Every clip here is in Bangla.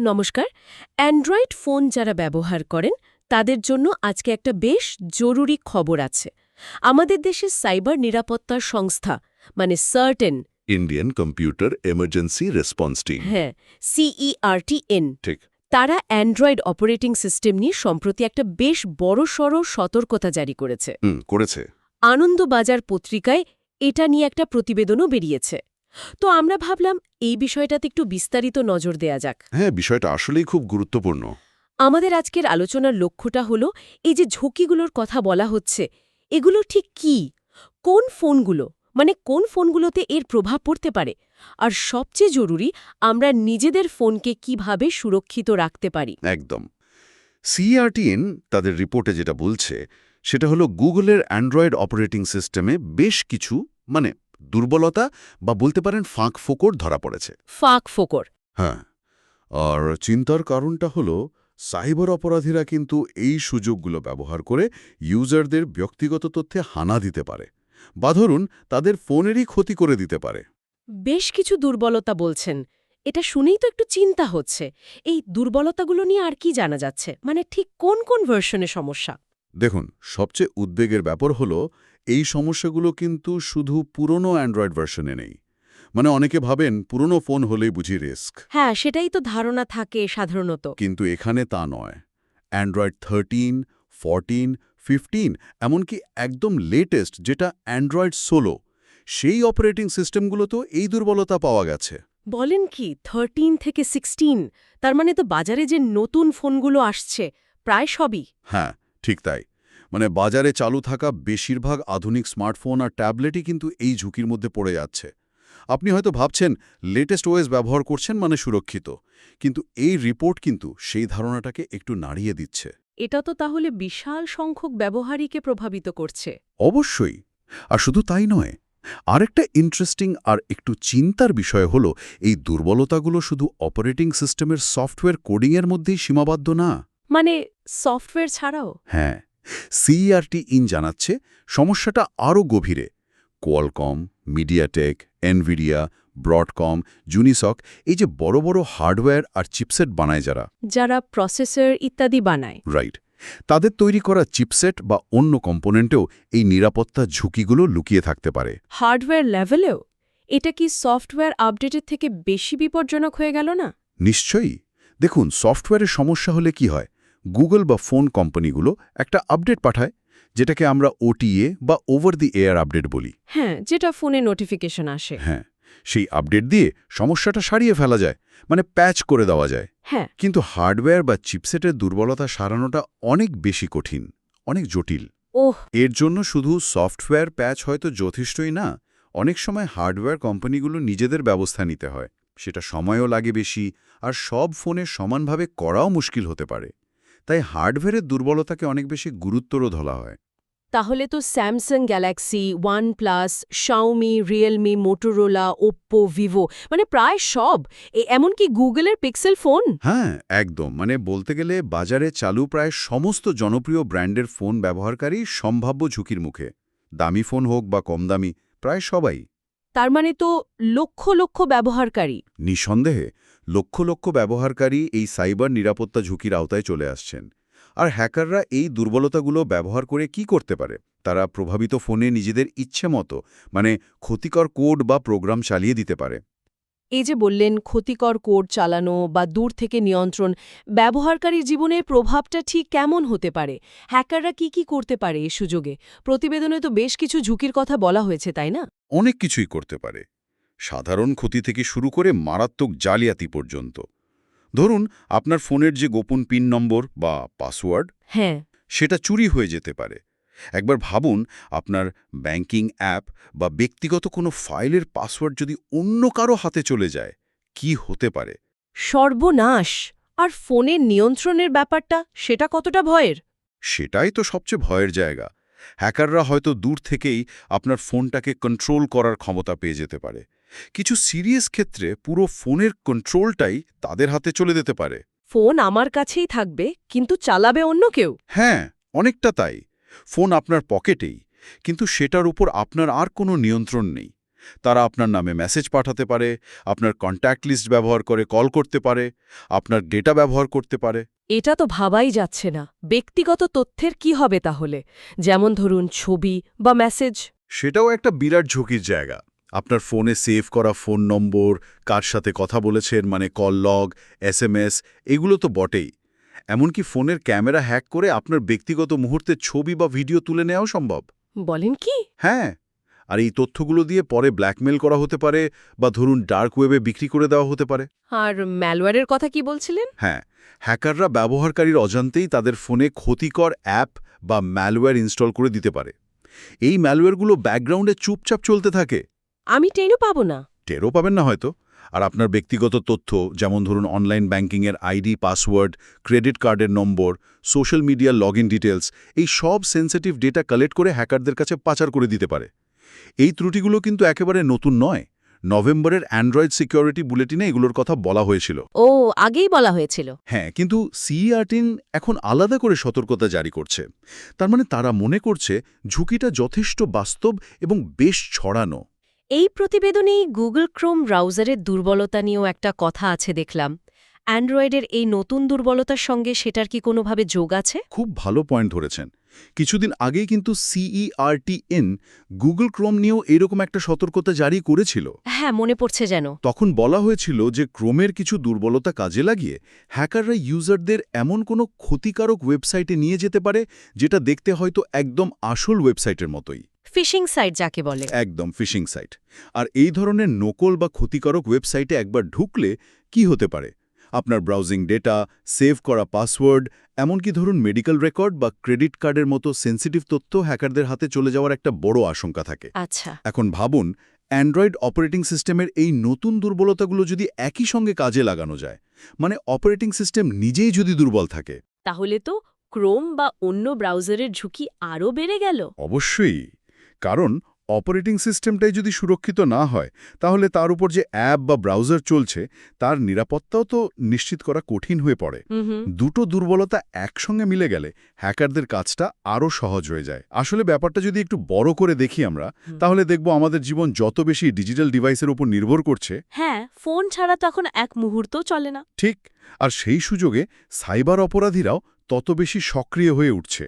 নমস্কার। অ্যান্ড্রয়েড ফোন যারা ব্যবহার করেন তাদের জন্য আজকে একটা বেশ জরুরি খবর আছে। আমাদের দেশের সাইবার নিরাপত্তার সংস্থা মানে CERTIn. Indian computer emergency response team. হ্যাঁ সিইআরটিএন ঠিক। তারা অ্যান্ড্রয়েড অপারেটিং সিস্টেম নিয়ে সম্প্রতি একটা বেশ বড়সড় সতর্কতা জারি করেছে। করেছে। আনন্দবাজার পত্রিকায় এটা নিয়ে একটা প্রতিবেদনও বেরিয়েছে। তো আমরা ভাবলাম এই বিষয়টাতে একটু বিস্তারিত নজর দেয়া যাক। হ্যাঁ বিষয়টা আসলেই খুব গুরুত্বপূর্ণ। আমাদের আজকের আলোচনার লক্ষ্যটা হলো এই যে ঝুঁকিগুলোর কথা বলা হচ্ছে এগুলো ঠিক কি? কোন ফোনগুলো? মানে কোন ফোনগুলোতে এর প্রভাব পড়তে পারে? আর সবচেয়ে জরুরি আমরা নিজেদের ফোনকে কীভাবে সুরক্ষিত রাখতে পারি? একদম। সিআরটিএন তাদের রিপোর্টে যেটা বলছে সেটা হলো গুগলের অ্যান্ড্রয়েড অপারেটিং সিস্টেমে বেশ কিছু মানে দুর্বলতা বা বলতে পারেন ফাঁক ফোকর ধরা পড়েছে। ফাঁক ফোকর। হ্যাঁ আর চিন্তার কারণটা হলো সাইবার অপরাধীরা কিন্তু এই সুযোগগুলো ব্যবহার করে ইউজারদের ব্যক্তিগত তথ্যে হানা দিতে পারে বা ধরুন তাদের ফোনেরই ক্ষতি করে দিতে পারে। বেশ কিছু দুর্বলতা বলছেন। এটা শুনেই তো একটু চিন্তা হচ্ছে। এই দুর্বলতাগুলো নিয়ে আর কি জানা যাচ্ছে? মানে ঠিক কোন কোন ভার্সনে সমস্যা? দেখুন সবচেয়ে উদ্বেগের ব্যাপার হলো এই সমস্যাগুলো কিন্তু শুধু পুরনো অ্যান্ড্রয়েড ভার্সনে নেই। মানে অনেকে ভাবেন পুরনো ফোন হলেই বুঝি রিস্ক হ্যাঁ সেটাই তো ধারণা থাকে সাধারণত। কিন্তু এখানে তা নয়। অ্যান্ড্রয়েড থার্টিন ফরটিন ফিফটিন এমনকি একদম লেটেস্ট যেটা অ্যান্ড্রয়েড সোলো সেই অপারেটিং সিস্টেমগুলোতেও এই দুর্বলতা পাওয়া গেছে। বলেন কি থার্টিন থেকে সিক্সটিন তার মানে তো বাজারে যে নতুন ফোনগুলো আসছে প্রায় সবই। হ্যাঁ ঠিক তাই। মানে বাজারে চালু থাকা বেশিরভাগ আধুনিক স্মার্টফোন আর ট্যাবলেটই কিন্তু এই ঝুঁকির মধ্যে পড়ে যাচ্ছে। আপনি হয়তো ভাবছেন লেটেস্ট ওয়েস ব্যবহার করছেন মানে সুরক্ষিত কিন্তু এই রিপোর্ট কিন্তু সেই ধারণাটাকে একটু নাড়িয়ে দিচ্ছে। এটা তো তাহলে বিশাল সংখ্যক ব্যবহারীকে প্রভাবিত করছে। অবশ্যই আর শুধু তাই নয় আরেকটা ইন্টারেস্টিং আর একটু চিন্তার বিষয় হল এই দুর্বলতাগুলো শুধু অপারেটিং সিস্টেমের সফটওয়্যার কোডিংয়ের মধ্যেই সীমাবদ্ধ না। মানে সফটওয়্যার ছাড়াও? হ্যাঁ। সিইআরটি ইন জানাচ্ছে সমস্যাটা আরও গভীরে। কোয়ালকম মিডিয়াটেক এনভিডিয়া ব্রডকম জুনিসক এই যে বড় বড় হার্ডওয়্যার আর চিপসেট বানায় যারা। যারা প্রসেসর ইত্যাদি বানায়। রাইট। তাদের তৈরি করা চিপসেট বা অন্য কম্পোনেন্টেও এই নিরাপত্তা ঝুঁকিগুলো লুকিয়ে থাকতে পারে। হার্ডওয়্যার লেভেলেও এটা কি সফটওয়্যার আপডেটের থেকে বেশি বিপজ্জনক হয়ে গেল না? নিশ্চয়ই। দেখুন সফটওয়্যারের সমস্যা হলে কি হয়? গুগল বা ফোন কোম্পানিগুলো একটা আপডেট পাঠায় যেটাকে আমরা ওটিএ বা ওভার দি এয়ার আপডেট বলি। হ্যাঁ যেটা ফোনে নোটিফিকেশন আসে। হ্যাঁ সেই আপডেট দিয়ে সমস্যাটা সারিয়ে ফেলা যায় মানে প্যাচ করে দেওয়া যায়। হ্যাঁ। কিন্তু হার্ডওয়্যার বা চিপসেটের দুর্বলতা সারানোটা অনেক বেশি কঠিন অনেক জটিল। ওহ! এর জন্য শুধু সফটওয়্যার প্যাচ হয়তো যথেষ্টই না অনেক সময় হার্ডওয়্যার কোম্পানিগুলো নিজেদের ব্যবস্থা নিতে হয়। সেটা সময়ও লাগে বেশি আর সব ফোনে সমানভাবে করাও মুশকিল হতে পারে। তাই হার্ডওয়্যারের দুর্বলতাকে অনেক বেশি গুরুত্বরও ধরা হয়। তাহলে তো Samsung Galaxy OnePlus Xiaomi Realme Motorola Oppo Vivo মানে প্রায় সব। এমনকি গুগলের পিক্সেল ফোন। হ্যাঁ একদম। মানে বলতে গেলে বাজারে চালু প্রায় সমস্ত জনপ্রিয় ব্র্যান্ডের ফোন ব্যবহারকারী সম্ভাব্য ঝুঁকির মুখে। দামি ফোন হোক বা কম দামি প্রায় সবাই। তার মানে তো লক্ষ লক্ষ ব্যবহারকারী। নিঃসন্দেহে। লক্ষ লক্ষ ব্যবহারকারী এই সাইবার নিরাপত্তা ঝুঁকির আওতায় চলে আসছেন। আর হ্যাকাররা এই দুর্বলতাগুলো ব্যবহার করে কি করতে পারে? তারা প্রভাবিত ফোনে নিজেদের ইচ্ছে মতো মানে ক্ষতিকর কোড বা প্রোগ্রাম চালিয়ে দিতে পারে। এই যে বললেন ক্ষতিকর কোড চালানো বা দূর থেকে নিয়ন্ত্রণ ব্যবহারকারীর জীবনে প্রভাবটা ঠিক কেমন হতে পারে? হ্যাকাররা কি কি করতে পারে এই সুযোগে? প্রতিবেদনে তো বেশ কিছু ঝুঁকির কথা বলা হয়েছে তাই না? অনেক কিছুই করতে পারে। সাধারণ ক্ষতি থেকে শুরু করে মারাত্মক জালিয়াতি পর্যন্ত। ধরুন আপনার ফোনের যে গোপন পিন নম্বর বা পাসওয়ার্ড হ্যাঁ। সেটা চুরি হয়ে যেতে পারে। একবার ভাবুন আপনার ব্যাংকিং অ্যাপ বা ব্যক্তিগত কোনো ফাইলের পাসওয়ার্ড যদি অন্য কারও হাতে চলে যায় কি হতে পারে? সর্বনাশ! আর ফোনের নিয়ন্ত্রণের ব্যাপারটা সেটা কতটা ভয়ের? সেটাই তো সবচেয়ে ভয়ের জায়গা। হ্যাকাররা হয়তো দূর থেকেই আপনার ফোনটাকে কন্ট্রোল করার ক্ষমতা পেয়ে যেতে পারে। কিছু সিরিয়াস ক্ষেত্রে পুরো ফোনের কন্ট্রোলটাই তাদের হাতে চলে যেতে পারে। ফোন আমার কাছেই থাকবে কিন্তু চালাবে অন্য কেউ? হ্যাঁ অনেকটা তাই। ফোন আপনার পকেটেই কিন্তু সেটার উপর আপনার আর কোনো নিয়ন্ত্রণ নেই। তারা আপনার নামে মেসেজ পাঠাতে পারে আপনার কন্ট্যাক্ট লিস্ট ব্যবহার করে কল করতে পারে আপনার ডেটা ব্যবহার করতে পারে। এটা তো ভাবাই যাচ্ছে না। ব্যক্তিগত তথ্যের কি হবে তাহলে? যেমন ধরুন ছবি বা মেসেজ সেটাও একটা বিরাট ঝুঁকির জায়গা। আপনার ফোনে সেভ করা ফোন নম্বর কার সাথে কথা বলেছেন মানে কল লগ এস এগুলো তো বটেই। এমনকি ফোনের ক্যামেরা হ্যাক করে আপনার ব্যক্তিগত মুহূর্তের ছবি বা ভিডিও তুলে নেওয়াও সম্ভব। বলেন কি? হ্যাঁ। আর এই তথ্যগুলো দিয়ে পরে ব্ল্যাকমেল করা হতে পারে বা ধরুন ডার্ক ওয়েবে বিক্রি করে দেওয়া হতে পারে। আর ম্যালওয়্যারের কথা কি বলছিলেন? হ্যাঁ হ্যাকাররা ব্যবহারকারীর অজান্তেই তাদের ফোনে ক্ষতিকর অ্যাপ বা ম্যালওয়্যার ইনস্টল করে দিতে পারে। এই ম্যালওয়্যারগুলো ব্যাকগ্রাউন্ডে চুপচাপ চলতে থাকে। আমি টেনও পাবো না। টেরও পাবেন না হয়তো। আর আপনার ব্যক্তিগত তথ্য যেমন ধরুন অনলাইন ব্যাংকিংয়ের আইডি পাসওয়ার্ড ক্রেডিট কার্ডের নম্বর সোশ্যাল মিডিয়ার লগ ইন ডিটেলস এই সব সেন্সিটিভ ডেটা কালেক্ট করে হ্যাকারদের কাছে পাচার করে দিতে পারে। এই ত্রুটিগুলো কিন্তু একেবারে নতুন নয়। নভেম্বরের অ্যান্ড্রয়েড সিকিউরিটি বুলেটিনে এগুলোর কথা বলা হয়েছিল। ও আগেই বলা হয়েছিল। হ্যাঁ কিন্তু সিইআরটিন এখন আলাদা করে সতর্কতা জারি করছে। তার মানে তারা মনে করছে ঝুঁকিটা যথেষ্ট বাস্তব এবং বেশ ছড়ানো। এই প্রতিবেদনেই গুগল ক্রোম ব্রাউজারের দুর্বলতা নিয়েও একটা কথা আছে দেখলাম। অ্যান্ড্রয়েডের এই নতুন দুর্বলতার সঙ্গে সেটার কি কোনোভাবে যোগ আছে? খুব ভালো পয়েন্ট ধরেছেন। কিছুদিন আগেই কিন্তু সিইআরটিএন গুগল ক্রোম নিয়েও এরকম একটা সতর্কতা জারি করেছিল। হ্যাঁ মনে পড়ছে যেন। তখন বলা হয়েছিল যে ক্রোমের কিছু দুর্বলতা কাজে লাগিয়ে হ্যাকাররা ইউজারদের এমন কোনো ক্ষতিকারক ওয়েবসাইটে নিয়ে যেতে পারে যেটা দেখতে হয়তো একদম আসল ওয়েবসাইটের মতোই। ফিশিং সাইট যাকে বলে। একদম ফিশিং সাইট। আর এই ধরনের নকল বা ক্ষতিকারক ওয়েবসাইটে একবার ঢুকলে কি হতে পারে? আপনার ব্রাউজিং ডেটা সেভ করা পাসওয়ার্ড এমনকি ধরুন মেডিকেল রেকর্ড বা ক্রেডিট কার্ডের মতো সেন্সিটিভ তথ্য হ্যাকারদের হাতে চলে যাওয়ার একটা বড় আশঙ্কা থাকে। আচ্ছা। এখন ভাবুন অ্যান্ড্রয়েড অপারেটিং সিস্টেমের এই নতুন দুর্বলতাগুলো যদি একই সঙ্গে কাজে লাগানো যায় মানে অপারেটিং সিস্টেম নিজেই যদি দুর্বল থাকে। তাহলে তো ক্রোম বা অন্য ব্রাউজারের ঝুঁকি আরও বেড়ে গেল। অবশ্যই কারণ অপারেটিং সিস্টেমটাই যদি সুরক্ষিত না হয় তাহলে তার উপর যে অ্যাপ বা ব্রাউজার চলছে তার নিরাপত্তাও তো নিশ্চিত করা কঠিন হয়ে পড়ে। দুটো দুর্বলতা একসঙ্গে মিলে গেলে হ্যাকারদের কাজটা আরও সহজ হয়ে যায়। আসলে ব্যাপারটা যদি একটু বড় করে দেখি আমরা তাহলে দেখব আমাদের জীবন যত বেশি ডিজিটাল ডিভাইসের উপর নির্ভর করছে হ্যাঁ ফোন ছাড়া তো এখন এক মুহূর্ত চলে না। ঠিক আর সেই সুযোগে সাইবার অপরাধীরাও তত বেশি সক্রিয় হয়ে উঠছে।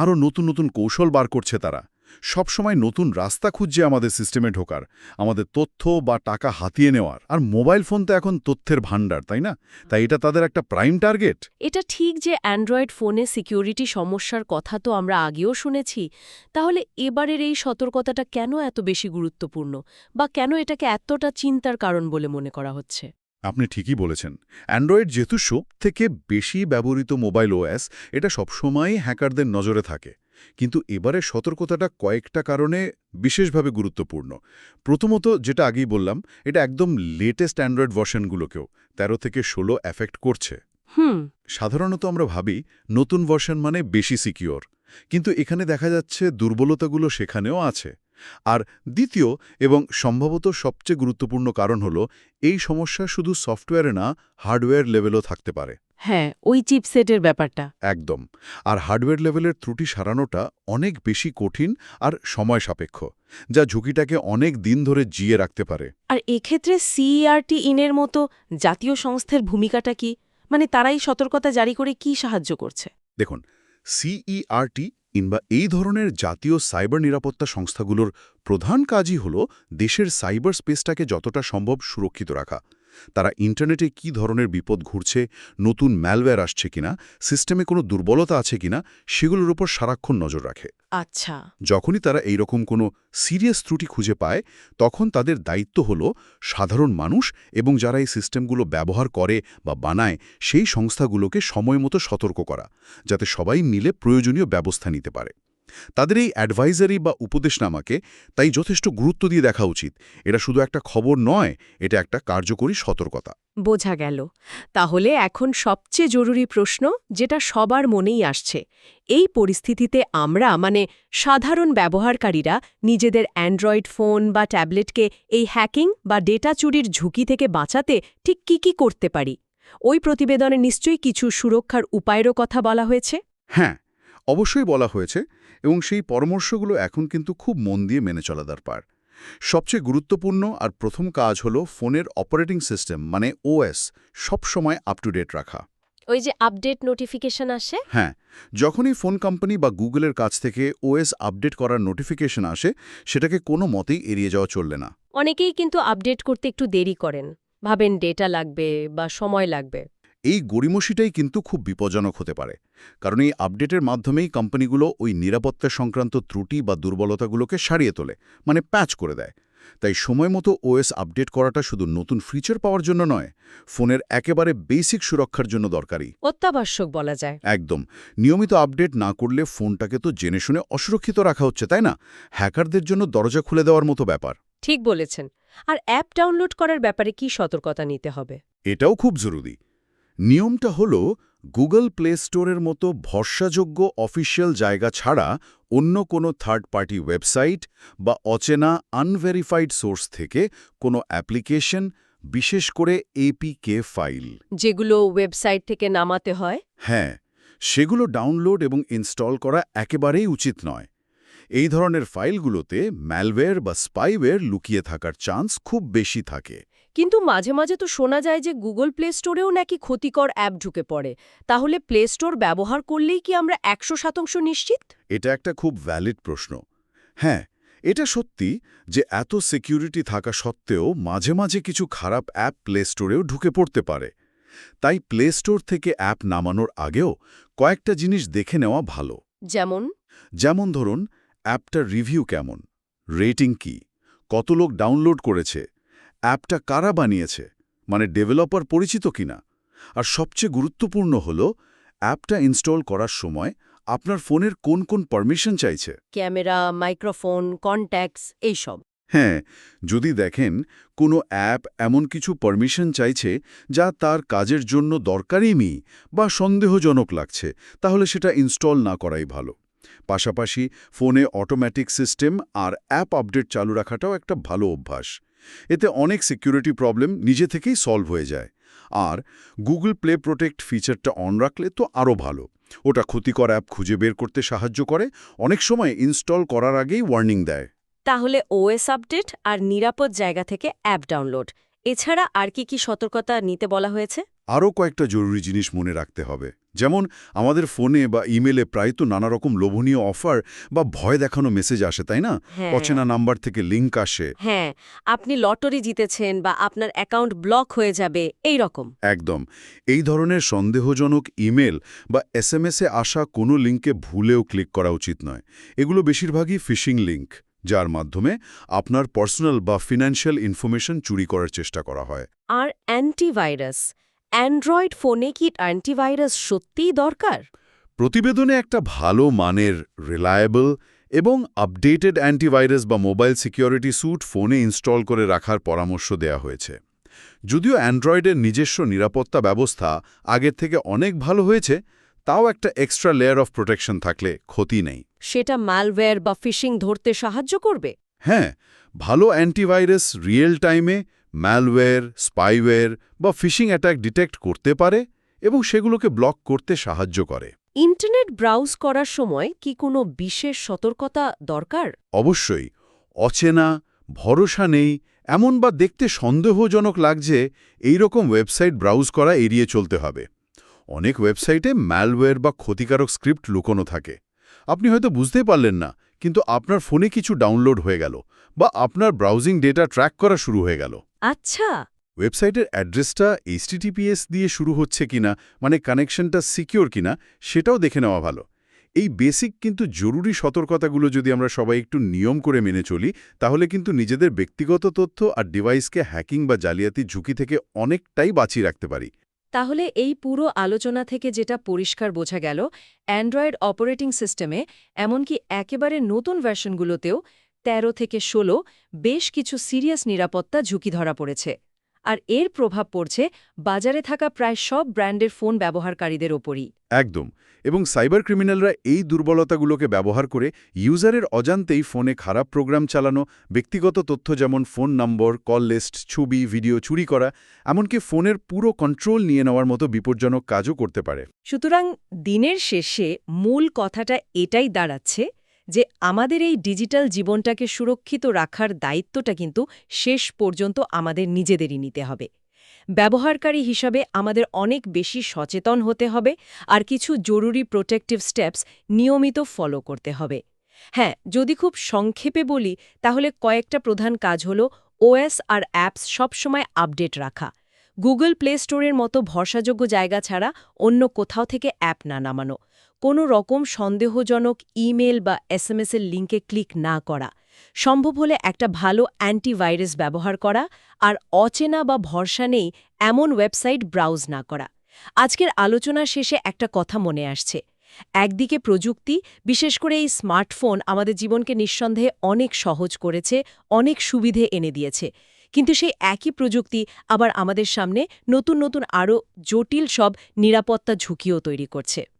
আরও নতুন নতুন কৌশল বার করছে তারা। সবসময় নতুন রাস্তা খুঁজছে আমাদের সিস্টেমে ঢোকার আমাদের তথ্য বা টাকা হাতিয়ে নেওয়ার। আর মোবাইল ফোন তো এখন তথ্যের ভাণ্ডার তাই না? তাই এটা তাদের একটা প্রাইম টার্গেট। এটা ঠিক যে অ্যান্ড্রয়েড ফোনে সিকিউরিটি সমস্যার কথা তো আমরা আগেও শুনেছি। তাহলে এবারের এই সতর্কতাটা কেন এত বেশি গুরুত্বপূর্ণ? বা কেন এটাকে এতটা চিন্তার কারণ বলে মনে করা হচ্ছে? আপনি ঠিকই বলেছেন। অ্যান্ড্রয়েড যেহেতু সব থেকে বেশি ব্যবহৃত মোবাইল ওএস এটা সবসময়ই হ্যাকারদের নজরে থাকে। কিন্তু এবারে সতর্কতাটা কয়েকটা কারণে বিশেষভাবে গুরুত্বপূর্ণ। প্রথমত যেটা আগেই বললাম এটা একদম লেটেস্ট অ্যান্ড্রয়েড ভার্সনগুলোকেও ১৩ থেকে ১৬ এফেক্ট করছে। হুম। সাধারণত আমরা ভাবি নতুন ভার্সন মানে বেশি সিকিওর কিন্তু এখানে দেখা যাচ্ছে দুর্বলতাগুলো সেখানেও আছে। আর দ্বিতীয় এবং সম্ভবত সবচেয়ে গুরুত্বপূর্ণ কারণ হল এই সমস্যা শুধু সফটওয়্যারে না হার্ডওয়্যার লেভেলও থাকতে পারে। হ্যাঁ ওই চিপসেটের ব্যাপারটা। একদম। আর হার্ডওয়্যার লেভেলের ত্রুটি সারানোটা অনেক বেশি কঠিন আর সময় সাপেক্ষ যা ঝুঁকিটাকে অনেক দিন ধরে জিয়ে রাখতে পারে। আর এক্ষেত্রে সিইআরটি ইনের মতো জাতীয় সংস্থার ভূমিকাটা কি? মানে তারাই সতর্কতা জারি করে কি সাহায্য করছে? দেখুন সিইআরটি কিংবা এই ধরনের জাতীয় সাইবার নিরাপত্তা সংস্থাগুলোর প্রধান কাজই হল দেশের সাইবার স্পেসটাকে যতটা সম্ভব সুরক্ষিত রাখা। তারা ইন্টারনেটে কি ধরনের বিপদ ঘুরছে নতুন ম্যালওয়্যার আসছে কিনা সিস্টেমে কোনো দুর্বলতা আছে কিনা সেগুলোর উপর সারাক্ষণ নজর রাখে। আচ্ছা। যখনই তারা এই রকম কোনো সিরিয়াস ত্রুটি খুঁজে পায় তখন তাদের দায়িত্ব হল সাধারণ মানুষ এবং যারা এই সিস্টেমগুলো ব্যবহার করে বা বানায় সেই সংস্থাগুলোকে সময়মতো সতর্ক করা যাতে সবাই মিলে প্রয়োজনীয় ব্যবস্থা নিতে পারে। তাদের এই অ্যাডভাইজারি বা উপদেশনামাকে তাই যথেষ্ট গুরুত্ব দিয়ে দেখা উচিত। এটা শুধু একটা খবর নয় এটা একটা কার্যকরী সতর্কতা। বোঝা গেল। তাহলে এখন সবচেয়ে জরুরি প্রশ্ন যেটা সবার মনেই আসছে এই পরিস্থিতিতে আমরা মানে সাধারণ ব্যবহারকারীরা নিজেদের অ্যান্ড্রয়েড ফোন বা ট্যাবলেটকে এই হ্যাকিং বা ডেটা চুরির ঝুঁকি থেকে বাঁচাতে ঠিক কি কি করতে পারি? ওই প্রতিবেদনে নিশ্চয়ই কিছু সুরক্ষার উপায়েরও কথা বলা হয়েছে? হ্যাঁ অবশ্যই বলা হয়েছে এবং সেই পরামর্শগুলো এখন কিন্তু খুব মন দিয়ে মেনে চলা দরকার সবচেয়ে গুরুত্বপূর্ণ আর প্রথম কাজ হলো ফোনের অপারেটিং সিস্টেম মানে ওএস সবসময় আপ টু ডেট রাখা। ওই যে আপডেট নোটিফিকেশন আসে? হ্যাঁ যখনই ফোন কোম্পানি বা গুগলের কাছ থেকে ওএস আপডেট করার নোটিফিকেশন আসে সেটাকে কোনো মতেই এড়িয়ে যাওয়া চলবে না। অনেকেই কিন্তু আপডেট করতে একটু দেরি করেন। ভাবেন ডেটা লাগবে বা সময় লাগবে। এই গড়িমসিটাই কিন্তু খুব বিপজ্জনক হতে পারে। কারণ এই আপডেটের মাধ্যমেই কোম্পানিগুলো ওই নিরাপত্তা সংক্রান্ত ত্রুটি বা দুর্বলতাগুলোকে সারিয়ে তোলে মানে প্যাচ করে দেয়। তাই সময় মতো ওএস আপডেট করাটা শুধু নতুন ফিচার পাওয়ার জন্য নয় ফোনের একেবারে বেসিক সুরক্ষার জন্য দরকারি। অত্যাবশ্যক বলা যায়। একদম। নিয়মিত আপডেট না করলে ফোনটাকে তো জেনে শুনে অসুরক্ষিত রাখা হচ্ছে তাই না? হ্যাকারদের জন্য দরজা খুলে দেওয়ার মতো ব্যাপার। ঠিক বলেছেন। আর অ্যাপ ডাউনলোড করার ব্যাপারে কি সতর্কতা নিতে হবে? এটাও খুব জরুরি। নিয়মটা হল গুগল প্লে স্টোরের মতো ভরসাযোগ্য অফিসিয়াল জায়গা ছাড়া অন্য কোনো থার্ড পার্টি ওয়েবসাইট বা অচেনা আনভেরিফাইড সোর্স থেকে কোনো অ্যাপ্লিকেশন বিশেষ করে এপিকে ফাইল। যেগুলো ওয়েবসাইট থেকে নামাতে হয়? হ্যাঁ সেগুলো ডাউনলোড এবং ইনস্টল করা একেবারেই উচিত নয়। এই ধরনের ফাইলগুলোতে ম্যালওয়্যার বা স্পাইওয়্যার লুকিয়ে থাকার চান্স খুব বেশি থাকে। কিন্তু মাঝে মাঝে তো শোনা যায় যে গুগল প্লে স্টোরেও নাকি ক্ষতিকর অ্যাপ ঢুকে পড়ে। তাহলে প্লে স্টোর ব্যবহার করলেই কি আমরা একশো শতাংশ নিশ্চিত? এটা একটা খুব ভ্যালিড প্রশ্ন। হ্যাঁ এটা সত্যি যে এত সিকিউরিটি থাকা সত্ত্বেও মাঝে মাঝে কিছু খারাপ অ্যাপ প্লে স্টোরেও ঢুকে পড়তে পারে। তাই প্লে স্টোর থেকে অ্যাপ নামানোর আগেও কয়েকটা জিনিস দেখে নেওয়া ভালো। যেমন? যেমন ধরুন অ্যাপটার রিভিউ কেমন? রেটিং কি? কত লোক ডাউনলোড করেছে? অ্যাপটা কারা বানিয়েছে? মানে ডেভেলপার পরিচিত কিনা? আর সবচেয়ে গুরুত্বপূর্ণ হল অ্যাপটা ইনস্টল করার সময় আপনার ফোনের কোন কোন পারমিশন চাইছে? ক্যামেরা মাইক্রোফোন কন্ট্যাক্টস এইসব। হ্যাঁ যদি দেখেন কোনো অ্যাপ এমন কিছু পারমিশন চাইছে যা তার কাজের জন্য দরকারই মি বা সন্দেহজনক লাগছে তাহলে সেটা ইনস্টল না করাই ভালো। পাশাপাশি ফোনে অটোমেটিক সিস্টেম আর অ্যাপ আপডেট চালু রাখাটাও একটা ভালো অভ্যাস। এতে অনেক সিকিউরিটি প্রবলেম নিজে থেকেই সলভ হয়ে যায়। আর গুগল প্লে প্রোটেক্ট ফিচারটা অন রাখলে তো আরও ভালো। ওটা ক্ষতিকর অ্যাপ খুঁজে বের করতে সাহায্য করে। অনেক সময় ইনস্টল করার আগেই ওয়ার্নিং দেয়। তাহলে ওএস আপডেট আর নিরাপদ জায়গা থেকে অ্যাপ ডাউনলোড এছাড়া আর কি কি সতর্কতা নিতে বলা হয়েছে? আরও কয়েকটা জরুরি জিনিস মনে রাখতে হবে। যেমন আমাদের ফোনে বা ইমেলে প্রায় তো নানা রকম লোভনীয় অফার বা ভয় দেখানো মেসেজ আসে তাই না? হ্যাঁ। অচেনা নাম্বার থেকে লিঙ্ক আসে। হ্যাঁ আপনি লটারি জিতেছেন বা আপনার অ্যাকাউন্ট ব্লক হয়ে যাবে এই রকম। একদম। এই ধরনের সন্দেহজনক ইমেল বা এসএমএসে আসা কোনো লিঙ্কে ভুলেও ক্লিক করা উচিত নয়। এগুলো বেশিরভাগই ফিশিং লিঙ্ক যার মাধ্যমে আপনার পার্সোনাল বা ফিনান্সিয়াল ইনফরমেশন চুরি করার চেষ্টা করা হয়। আর অ্যান্টিভাইরাস অ্যান্ড্রয়েড ফোনে কি অ্যান্টিভাইরাস সত্যিই দরকার? প্রতিবেদনে একটা ভালো মানের রিলায়েবল এবং আপডেটেড অ্যান্টিভাইরাস বা মোবাইল সিকিউরিটি স্যুট ফোনে ইনস্টল করে রাখার পরামর্শ দেয়া হয়েছে। যদিও অ্যান্ড্রয়েডের নিজস্ব নিরাপত্তা ব্যবস্থা আগের থেকে অনেক ভালো হয়েছে তাও একটা এক্সট্রা লেয়ার অফ প্রোটেকশন থাকলে ক্ষতি নেই। সেটা ম্যালওয়্যার বা ফিশিং ধরতে সাহায্য করবে? হ্যাঁ ভালো অ্যান্টিভাইরাস রিয়েল টাইমে ম্যালওয়্যার স্পাইওয়্যার বা ফিশিং অ্যাটাক ডিটেক্ট করতে পারে এবং সেগুলোকে ব্লক করতে সাহায্য করে। ইন্টারনেট ব্রাউজ করার সময় কি কোনো বিশেষ সতর্কতা দরকার? অবশ্যই অচেনা ভরসা নেই এমন বা দেখতে সন্দেহজনক লাগছে এইরকম ওয়েবসাইট ব্রাউজ করা এড়িয়ে চলতে হবে। অনেক ওয়েবসাইটে ম্যালওয়্যার বা ক্ষতিকারক স্ক্রিপ্ট লুকোনো থাকে। আপনি হয়তো বুঝতেই পারলেন না কিন্তু আপনার ফোনে কিছু ডাউনলোড হয়ে গেল বা আপনার ব্রাউজিং ডেটা ট্র্যাক করা শুরু হয়ে গেল। আচ্ছা। ওয়েবসাইটের অ্যাড্রেসটা এইচটিটিপিএস দিয়ে শুরু হচ্ছে কিনা মানে কানেকশনটা সিকিওর কিনা সেটাও দেখে নেওয়া ভালো। এই বেসিক কিন্তু জরুরি সতর্কতাগুলো যদি আমরা সবাই একটু নিয়ম করে মেনে চলি তাহলে কিন্তু নিজেদের ব্যক্তিগত তথ্য আর ডিভাইসকে হ্যাকিং বা জালিয়াতি ঝুঁকি থেকে অনেকটাই বাঁচিয়ে রাখতে পারি। তাহলে এই পুরো আলোচনা থেকে যেটা পরিষ্কার বোঝা গেল, অ্যান্ড্রয়েড অপারেটিং সিস্টেমে, এমনকি একেবারে নতুন ভার্সনগুলোতেও ১৩ থেকে ১৬ বেশ কিছু সিরিয়াস নিরাপত্তা ঝুঁকি ধরা পড়েছে। আর এর প্রভাব পড়ছে বাজারে থাকা প্রায় সব ব্র্যান্ডের ফোন ব্যবহারকারীদের ওপরই। একদম। এবং সাইবার ক্রিমিনালরা এই দুর্বলতাগুলোকে ব্যবহার করে ইউজারের অজান্তেই ফোনে খারাপ প্রোগ্রাম চালানো ব্যক্তিগত তথ্য যেমন ফোন নম্বর কল লিস্ট ছবি ভিডিও চুরি করা এমনকি ফোনের পুরো কন্ট্রোল নিয়ে নেওয়ার মতো বিপজ্জনক কাজও করতে পারে। সুতরাং দিনের শেষে মূল কথাটা এটাই দাঁড়াচ্ছে যে আমাদের এই ডিজিটাল জীবনটাকে সুরক্ষিত রাখার দায়িত্বটা কিন্তু শেষ পর্যন্ত আমাদের নিজেদেরই নিতে হবে। ব্যবহারকারী হিসাবে আমাদের অনেক বেশি সচেতন হতে হবে আর কিছু জরুরি প্রোটেক্টিভ স্টেপস নিয়মিত ফলো করতে হবে। হ্যাঁ যদি খুব সংক্ষেপে বলি, তাহলে কয়েকটা প্রধান কাজ হল ওএস আর অ্যাপস সবসময় আপডেট রাখা। গুগল প্লে স্টোরের মতো ভরসাযোগ্য জায়গা ছাড়া অন্য কোথাও থেকে অ্যাপ না নামানো। কোনো রকম সন্দেহজনক ইমেল বা এসএমএস এর লিঙ্কে ক্লিক না করা। সম্ভব হলে একটা ভালো অ্যান্টিভাইরাস ব্যবহার করা আর অচেনা বা ভরসা নেই এমন ওয়েবসাইট ব্রাউজ না করা। আজকের আলোচনা শেষে একটা কথা মনে আসছে। একদিকে প্রযুক্তি, বিশেষ করে এই স্মার্টফোন আমাদের জীবনকে নিঃসন্দেহে অনেক সহজ করেছে, অনেক সুবিধে এনে দিয়েছে। কিন্তু সেই একই প্রযুক্তি আবার আমাদের সামনে নতুন নতুন আরও জটিল সব নিরাপত্তা ঝুঁকিও তৈরি করছে।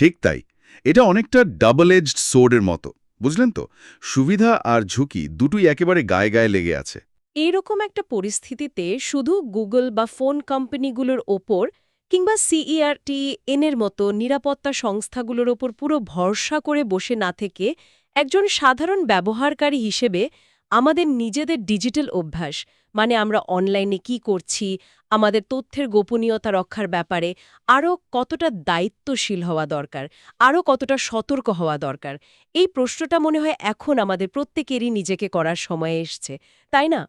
ঠিক তাই। এটা অনেকটা ডাবল এজড সোর্ডের মতো, বুঝলেন তো? সুবিধা আর ঝুঁকি দুটোই একেবারে গায়ে গায়ে লেগে আছে। এইরকম একটা পরিস্থিতিতে শুধু গুগল বা ফোন কোম্পানিগুলোর ওপর কিংবা সিইআরটি, এনের মতো নিরাপত্তা সংস্থাগুলোর ওপর পুরো ভরসা করে বসে না থেকে একজন সাধারণ ব্যবহারকারী হিসেবে আমাদের নিজেদের ডিজিটাল অভ্যাস মানে আমরা অনলাইনে কি করছি আমাদের তথ্যের গোপনীয়তা রক্ষার ব্যাপারে আরও কতটা দায়িত্বশীল হওয়া দরকার আরও কতটা সতর্ক হওয়া দরকার, এই প্রশ্নটা মনে হয় এখন আমাদের প্রত্যেকেরই নিজেকে করার সময় এসছে, তাই না?